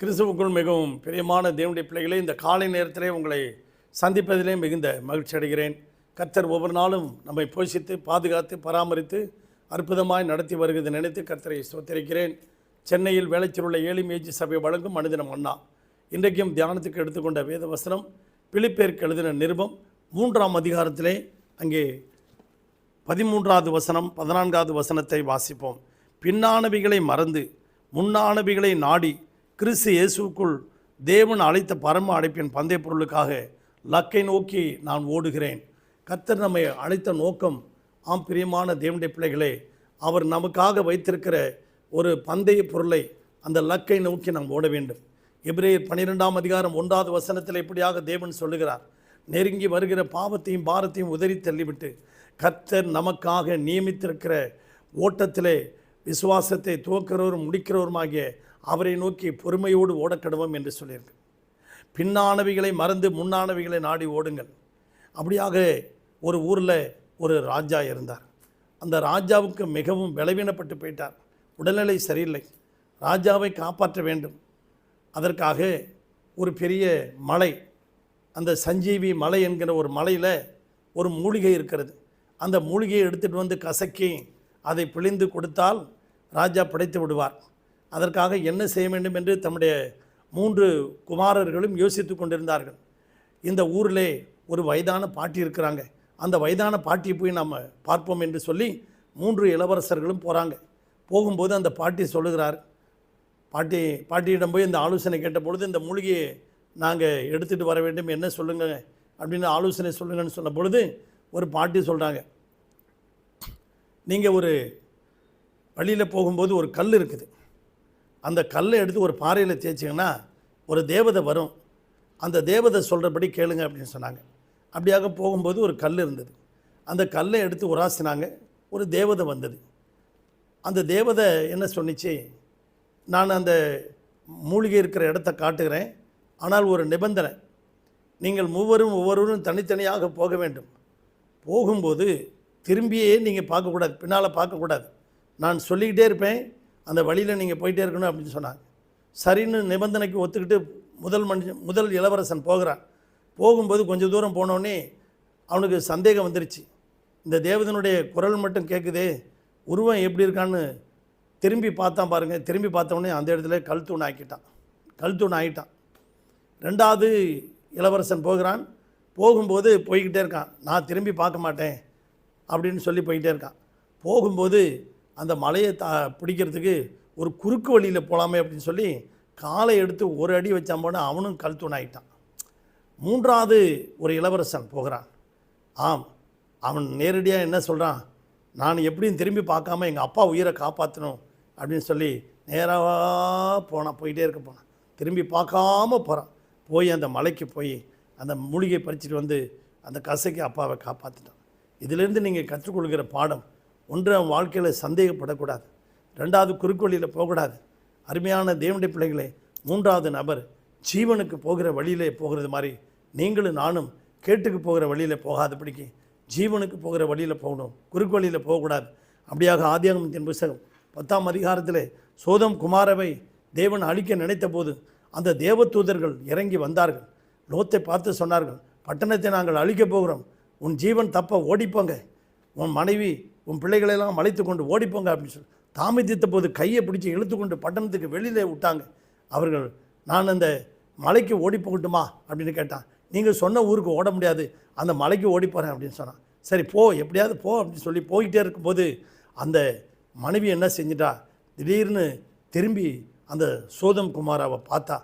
கிறிஸ்துவுக்குள் மிகவும் பிரியமான தேவனுடைய பிள்ளைகளே இந்த காலை நேரத்திலே உங்களை சந்திப்பதிலே மிகுந்த மகிழ்ச்சி அடைகிறேன். கர்த்தர் ஒவ்வொரு நாளும் நம்மை போஷித்து பாதுகாத்து பராமரித்து அற்புதமாய் நடத்தி வருகிறது நினைத்து கர்த்தரை சோத்திருக்கிறேன் சென்னையில் வேலைச்சில் உள்ள மேஜி சபை வழங்கும் மனிதனம் அண்ணா. இன்றைக்கும் தியானத்துக்கு எடுத்துக்கொண்ட வேத வசனம் பிலிப்பேருக்கு எழுதின நிருபம் மூன்றாம் அதிகாரத்திலே அங்கே பதிமூன்றாவது வசனம் பதினான்காவது வசனத்தை வாசிப்போம். பின்னானவிகளை மறந்து முன்னானவிகளை நாடி கிறிஸ்து இயேசுக்குள் தேவன் அழைத்த பரம அழைப்பின் பந்தய பொருளுக்காக லக்கை நோக்கி நான் ஓடுகிறேன். கர்த்தர் நம்மை அழைத்த நோக்கம் ஆம் பிரியமான தேவனுடைய பிள்ளைகளே அவர் நமக்காக வைத்திருக்கிற ஒரு பந்தய பொருளை அந்த லக்கை நோக்கி நாம் ஓட வேண்டும். எபிரேயர் பன்னிரெண்டாம் அதிகாரம் ஒன்றாவது வசனத்தில் இப்படியாக தேவன் சொல்லுகிறார். நெருங்கி வருகிற பாவத்தையும் பாரத்தையும் உதறி தள்ளிவிட்டு கர்த்தர் நமக்காக நியமித்திருக்கிற ஓட்டத்திலே விசுவாசத்தை துவக்கிறவரும் முடிக்கிறவருமாகிய அவரை நோக்கி பொறுமையோடு ஓடக்கடுவோம் என்று சொல்லியிருக்கு. பின்னானவிகளை மறந்து முன்னானவிகளை நாடி ஓடுங்கள். அப்படியாக ஒரு ஊரில் ஒரு ராஜா இருந்தார். அந்த ராஜாவுக்கு மிகவும் விளைவினப்பட்டு போயிட்டார். உடல்நிலை சரியில்லை. ராஜாவை காப்பாற்ற வேண்டும். அதற்காக ஒரு பெரிய மலை அந்த சஞ்சீவி மலை என்கிற ஒரு மலையில் ஒரு மூலிகை இருக்கிறது. அந்த மூலிகையை எடுத்துகிட்டு வந்து கசக்கி அதை பிழிந்து கொடுத்தால் ராஜா படைத்து விடுவார். அதற்காக என்ன செய்ய வேண்டும் என்று தம்முடைய மூன்று குமாரர்களும் யோசித்து கொண்டிருந்தார்கள். இந்த ஊரிலே ஒரு வயதான பாட்டி இருக்கிறாங்க. அந்த வயதான பாட்டியை போய் நம்ம பார்ப்போம் என்று சொல்லி மூன்று இளவரசர்களும் போகிறாங்க போகும்போது அந்த பாட்டி சொல்லுகிறார் பாட்டி பாட்டியிடம் போய் இந்த ஆலோசனை கேட்ட பொழுது இந்த மூலிகையை நாங்கள் எடுத்துகிட்டு வர வேண்டும். என்ன சொல்லுங்க? அப்படின்னு ஆலோசனை சொல்லுங்கன்னு சொன்ன பொழுது ஒரு பாட்டி சொல்கிறாங்க நீங்கள் ஒரு வழியில் போகும்போது ஒரு கல் இருக்குது. அந்த கல்லை எடுத்து ஒரு பாறையில் தேய்ச்சிங்கன்னா ஒரு தேவதை வரும். அந்த தேவதை சொல்கிறபடி கேளுங்க அப்படின்னு சொன்னாங்க. அப்படியாக போகும்போது ஒரு கல் இருந்தது. அந்த கல்லை எடுத்து உராசினாங்க. ஒரு தேவதை வந்தது. அந்த தேவதை என்ன சொன்னிச்சு? நான் அந்த மூலிகை இருக்கிற இடத்த காட்டுகிறேன். ஆனால் ஒரு நிபந்தனை. நீங்கள் மூவரும் ஒவ்வொருவரும் தனித்தனியாக போக வேண்டும். போகும்போது திரும்பியே நீங்கள் பார்க்கக்கூடாது பின்னால் பார்க்கக்கூடாது. நான் சொல்லிக்கிட்டே இருப்பேன் அந்த வழியில் நீங்கள் போயிட்டே இருக்கணும் அப்படின்னு சொன்னாங்க சரின்னு நிபந்தனைக்கு ஒத்துக்கிட்டு முதல் மனுஷன் முதல் இளவரசன் போகிறான். போகும்போது கொஞ்சம் தூரம் போனோடனே அவனுக்கு சந்தேகம் வந்துருச்சு. இந்த தேவதனுடைய குரல் மட்டும் கேட்குதே உருவம் எப்படி இருக்கான்னு திரும்பி பார்த்தான் பாருங்கள் திரும்பி பார்த்தவொடனே அந்த இடத்துல கல் தூண் ஆக்கிட்டான். கல் தூண் ஆகிட்டான் ரெண்டாவது இளவரசன் போகிறான். போகும்போது போய்கிட்டே இருக்கான். நான் திரும்பி பார்க்க மாட்டேன். அப்படின்னு சொல்லி போய்கிட்டே இருக்கான் போகும்போது அந்த மலையை த பிடிக்கிறதுக்கு ஒரு குறுக்கு வழியில் போகலாமே அப்படின்னு சொல்லி காலை எடுத்து ஒரு அடி வச்சான் போனால் அவனும் கல் தூணாயிட்டான் மூன்றாவது ஒரு இளவரசன் போகிறான். ஆம் அவன் நேரடியாக என்ன சொல்கிறான் நான் எப்படியும் திரும்பி பார்க்காம எங்கள் அப்பா உயிரை காப்பாற்றணும் அப்படின்னு சொல்லி நேராக போனான் போயிட்டே இருக்க போனான் திரும்பி பார்க்காம போகிறான் போய் அந்த மலைக்கு போய் அந்த மூலிகை பறிச்சுட்டு வந்து அந்த கசைக்கு அப்பாவை காப்பாற்றிட்டான் இதிலிருந்து நீங்கள் கற்றுக்கொள்கிற பாடம் ஒன்று அவன் வாழ்க்கையில் சந்தேகப்படக்கூடாது. ரெண்டாவது குறுக்கோளியில் போகக்கூடாது. அருமையான தேவனுடைய பிள்ளைகளே மூன்றாவது நபர் ஜீவனுக்கு போகிற வழியிலே போகிறது மாதிரி நீங்களும் நானும் கேட்டுக்கு போகிற வழியில் போகாதபடிக்கு ஜீவனுக்கு போகிற வழியில் போகணும். குறுக்கு வழியில் போகக்கூடாது. அப்படியாக ஆதியாகமத்தின் புஸ்தகம் பத்தாம் அதிகாரத்தில் சோதம் குமாரவை தேவன் அழிக்க நினைத்த போது அந்த தேவதூதர்கள் இறங்கி வந்தார்கள். லோத்தை பார்த்து சொன்னார்கள் பட்டணத்தை நாங்கள் அழிக்கப் போகிறோம். உன் ஜீவன் தப்ப ஓடிப்போங்க. உன் மனைவி உன் பிள்ளைகளெல்லாம் மலைத்து கொண்டு ஓடிப்போங்க அப்படின்னு சொல்லி தாமதித்த போது கையை பிடிச்சி இழுத்து கொண்டு பட்டணத்துக்கு வெளியிலே விட்டாங்க. அவர்கள் நான் அந்த மலைக்கு ஓடி போகட்டுமா? அப்படின்னு கேட்டான். நீங்கள் சொன்ன ஊருக்கு ஓட முடியாது. அந்த மலைக்கு ஓடி போகிறேன் அப்படின்னு சொன்னான். சரி போ. எப்படியாவது போ அப்படின்னு சொல்லி போய்கிட்டே இருக்கும்போது அந்த மனைவி என்ன செஞ்சிட்டா? திடீர்னு திரும்பி அந்த சோதம் குமாராவை பார்த்தா.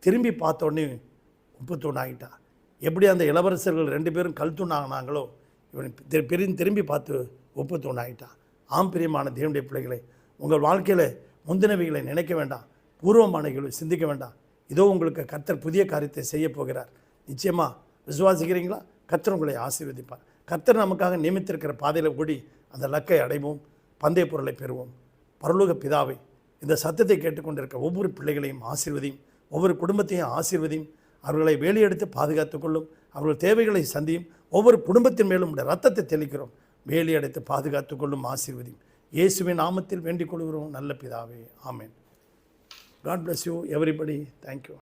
திரும்பி பார்த்த உடனே உப்பு தூண்டாகிட்டான் எப்படி அந்த இளவரசர்கள் ரெண்டு பேரும் கல் தூணாகினாங்களோ இவன் திரு- திரும்பி பார்த்து ஒப்பு தூணாகிட்டான் ஆம் பிரியமான தேவனுடைய பிள்ளைகளை உங்கள் வாழ்க்கையில் முந்தினவைகளை நினைக்க வேண்டாம் பூர்வமானவைகளை சிந்திக்க வேண்டாம். இதோ உங்களுக்கு கர்த்தர் புதிய காரியத்தை செய்ய போகிறார். நிச்சயமாக விசுவாசிக்கிறீங்களா? கர்த்தர் உங்களை ஆசீர்வதிப்பார். கர்த்தர் நமக்காக நியமித்திருக்கிற பாதையில் கூடி அந்த லக்கை அடைவோம் பந்தய பொருளை பெறுவோம். பரலோக பிதாவை இந்த சத்தத்தை கேட்டுக்கொண்டிருக்க ஒவ்வொரு பிள்ளைகளையும் ஆசீர்வதியும் ஒவ்வொரு குடும்பத்தையும் ஆசீர்வதியும் அவர்களை வேலையெடுத்து பாதுகாத்துக் கொள்ளும். அவர்கள் தேவைகளை சந்தியும். ஒவ்வொரு குடும்பத்தின் மேலும் உடைய ரத்தத்தை தெளிக்கிறோம். வேலி அடைத்து பாதுகாத்துக் கொள்ளும் ஆசீர்வதியும். இயேசுவின் நாமத்தில் வேண்டிக் கொள்கிறோம். நல்ல பிதாவே. ஆமேன். God bless you everybody thank you